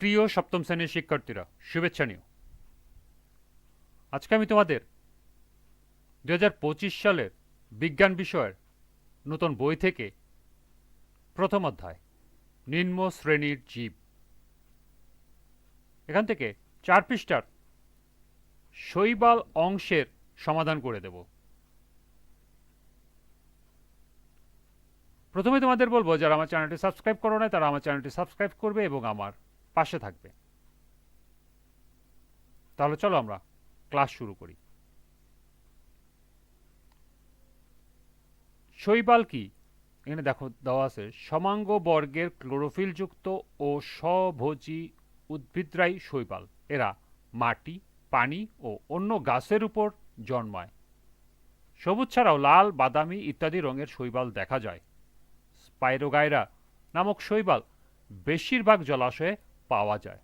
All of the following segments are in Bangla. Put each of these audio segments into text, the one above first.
প্রিয় সপ্তম শ্রেণির শিক্ষার্থীরা, শুভেচ্ছা নিও। আজকে আমি তোমাদের দু হাজার পঁচিশ সালের বিজ্ঞান বিষয়ের নতুন বই থেকে প্রথম অধ্যায়, নিম্ন শ্রেণির জীব। এখান থেকে চার পৃষ্ঠার শৈবাল অংশের সমাধান করে দেব। প্রথমে তোমাদের বলব, যারা আমার চ্যানেলটি সাবস্ক্রাইব করো না তারা আমার চ্যানেলটি সাবস্ক্রাইব করবে এবং আমার পাশে থাকবে। তাহলে চলো আমরা ক্লাস শুরু করি। শৈবাল কি? এখানে দেখো, দেওয়া আছে, সমাঙ্গ বর্গের ক্লোরোফিলযুক্ত ও স্বভোজী উদ্ভিদরাই শৈবাল। এরা মাটি, পানি ও অন্য গাছের উপর জন্মায়। সবুজ ছাড়াও লাল, বাদামি ইত্যাদি রঙের শৈবাল দেখা যায়। স্পাইরোগাইরা নামক শৈবাল বেশিরভাগ জলাশয়ে পাওয়া যায়।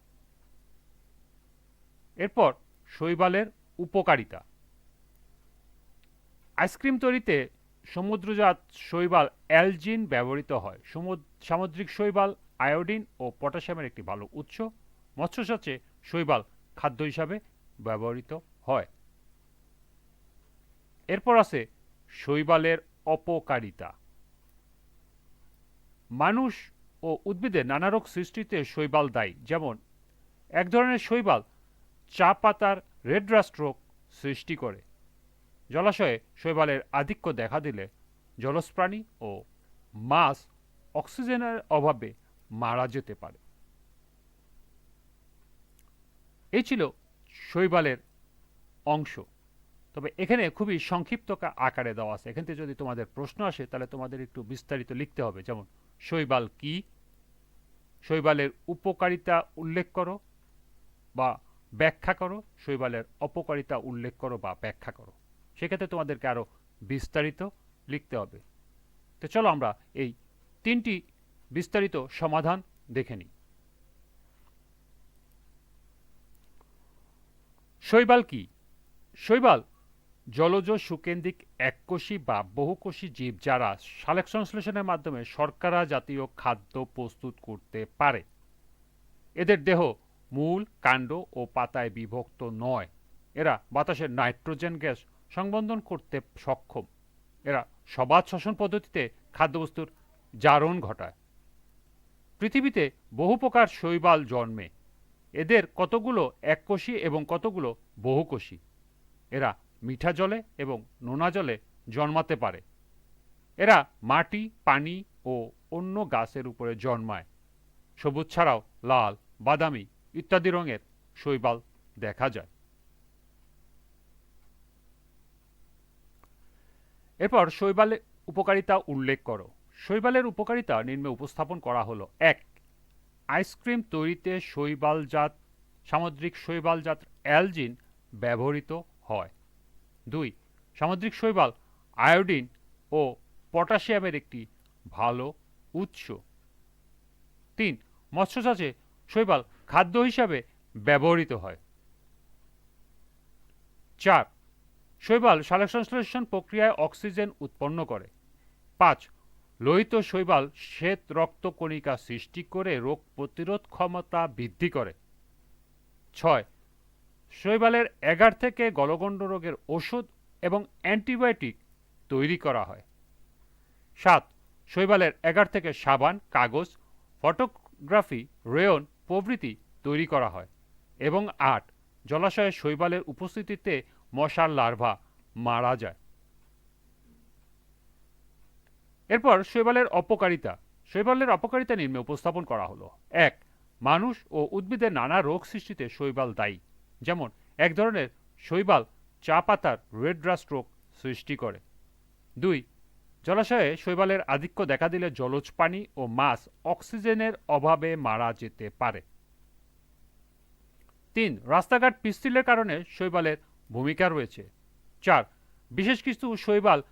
এরপর শৈবালের উপকারিতা। আইসক্রিম তৈরিতে সমুদ্রজাত শৈবাল অ্যালজিন ব্যবহৃত হয়। সমুদ- সামুদ্রিক শৈবাল আয়োডিন ও পটাশিয়ামের একটি ভালো উৎস। মৎস্যচাষে শৈবাল খাদ্য হিসাবে ব্যবহৃত হয়। এরপর আছে শৈবালের অপকারিতা। মানুষ ও উদ্ভিদের নানা রোগ সৃষ্টিতে শৈবাল দায়ী। যেমন, এক ধরনের শৈবাল চা পাতার রেড রাস্ট রোগ সৃষ্টি করে। জলাশয়ে শৈবালের আধিক্য দেখা দিলে জলজ প্রাণী ও মাছ অক্সিজেনের অভাবে মারা যেতে পারে। এই ছিল শৈবালের অংশ। তবে এখানে খুবই সংক্ষিপ্ত আকারে দেওয়া আছে। এখান থেকে যদি তোমাদের প্রশ্ন আসে, তাহলে তোমাদের একটু বিস্তারিত লিখতে হবে। যেমন, শৈবাল কি? শৈবালের উপকারিতা উল্লেখ করো বা ব্যাখ্যা করো, শৈবালের অপকারিতা উল্লেখ করো বা ব্যাখ্যা করো। সেক্ষেত্রে তোমাদেরকে আরও বিস্তারিত লিখতে হবে। তো চলো আমরা এই তিনটি বিস্তারিত সমাধান দেখে নিই। শৈবাল কি? শৈবাল জলজ সুকেন্দ্রিক এককোষী বা বহুকোষী জীব যারা সালেক সংশ্লেষণের মাধ্যমে শর্করা জাতীয় খাদ্য প্রস্তুত করতে পারে। এদের দেহ মূল, কাণ্ড ও পাতায় বিভক্ত নয়। এরা বাতাসের নাইট্রোজেন গ্যাস সংবন্ধন করতে সক্ষম। এরা সবাত শ্বসন পদ্ধতিতে খাদ্যবস্তুর জারণ ঘটায়। পৃথিবীতে বহু প্রকার শৈবাল জন্মে। এদের কতগুলো এককোষী এবং কতগুলো বহুকোষী? এরা মিঠা জলে এবং নোনা জলে জন্মাতে পারে। এরা মাটি, পানি ও অন্য গাছের উপরে জন্মায়। সবুজ ছাড়াও লাল, বাদামি ইত্যাদি রঙের শৈবাল দেখা যায়। এরপর শৈবালের উপকারিতা উল্লেখ করো। শৈবালের উপকারিতা নিম্নে উপস্থাপন করা হলো, এক, আইসক্রিম তৈরিতে শৈবালজাত, সামুদ্রিক শৈবালজাত অ্যালজিন ব্যবহৃত হয়। দুই, সামুদ্রিক শৈবাল, আয়োডিন ও পটাশিয়ামের একটি ভালো উৎস। তিন, মৎস্যচাষে শৈবাল খাদ্য হিসাবে ব্যবহৃত হয়। চার, শৈবাল সালোকসংশ্লেষণ প্রক্রিয়ায় অক্সিজেন উৎপন্ন করে। পাঁচ, লোহিত শৈবাল শ্বেত রক্তকণিকা সৃষ্টি করে রোগ প্রতিরোধ ক্ষমতা বৃদ্ধি করে। ছয় শৈবালের এগার থেকে গলগণ্ড রোগের ওষুধ এবং অ্যান্টিবায়োটিক তৈরি করা হয়। সাত, শৈবালের এগার থেকে সাবান, কাগজ, ফটোগ্রাফি, রেয়ন প্রভৃতি তৈরি করা হয় এবং আট, জলাশয়ে শৈবালের উপস্থিতিতে মশার লার্ভা মারা যায়। এরপর শৈবালের অপকারিতা। শৈবালের অপকারিতা নিম্নে উপস্থাপন করা হলো। এক, মানুষ ও উদ্ভিদের নানা রোগ সৃষ্টিতে শৈবাল দায়ী। যেমন এক ধরনের শৈবাল চা পাতার রেড রাস্ট রোগ সৃষ্টি করে। দুই, জলাশয়ে শৈবালের আধিক্য দেখা দিলে জলজ পানি ও মাছ অক্সিজেনের অভাবে মারা যেতে পারে। তিন, রাস্তাঘাট পিস্তিলের কারণে শৈবালের ভূমিকা রয়েছে। চার, বিশেষ কিছু শৈবাল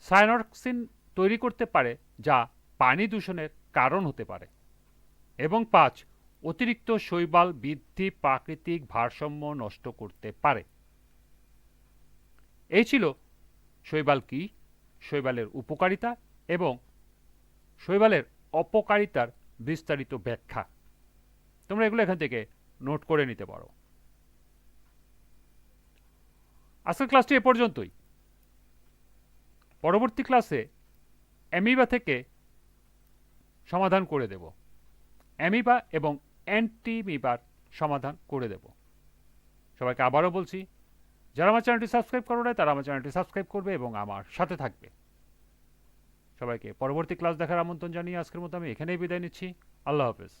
সায়ানক্সিন তৈরি করতে পারে যা পানি দূষণের কারণ হতে পারে। এবং পাঁচ অতিরিক্ত শৈবাল বৃদ্ধি প্রাকৃতিক ভারসাম্য নষ্ট করতে পারে। এই ছিল শৈবাল কি? শৈবালের উপকারিতা এবং শৈবালের অপকারিতার বিস্তারিত ব্যাখ্যা। তোমরা এগুলো এখান থেকে নোট করে নিতে পারো। আজকের ক্লাসটি এ পর্যন্তই। পরবর্তী ক্লাসে অ্যামিবা থেকে সমাধান করে দেব। অ্যামিবা এবং অ্যান্টিমিবার সমাধান করে দেব। সবাইকে আবারও বলছি, যারা আমার চ্যানেলটি সাবস্ক্রাইব করো তারা আমার চ্যানেলটি সাবস্ক্রাইব করবে এবং আমার সাথে থাকবে। সবাইকে পরবর্তী ক্লাস দেখার আমন্ত্রণ জানিয়ে আজকের মতো আমি এখানেই বিদায় নিচ্ছি। আল্লাহ হাফেজ।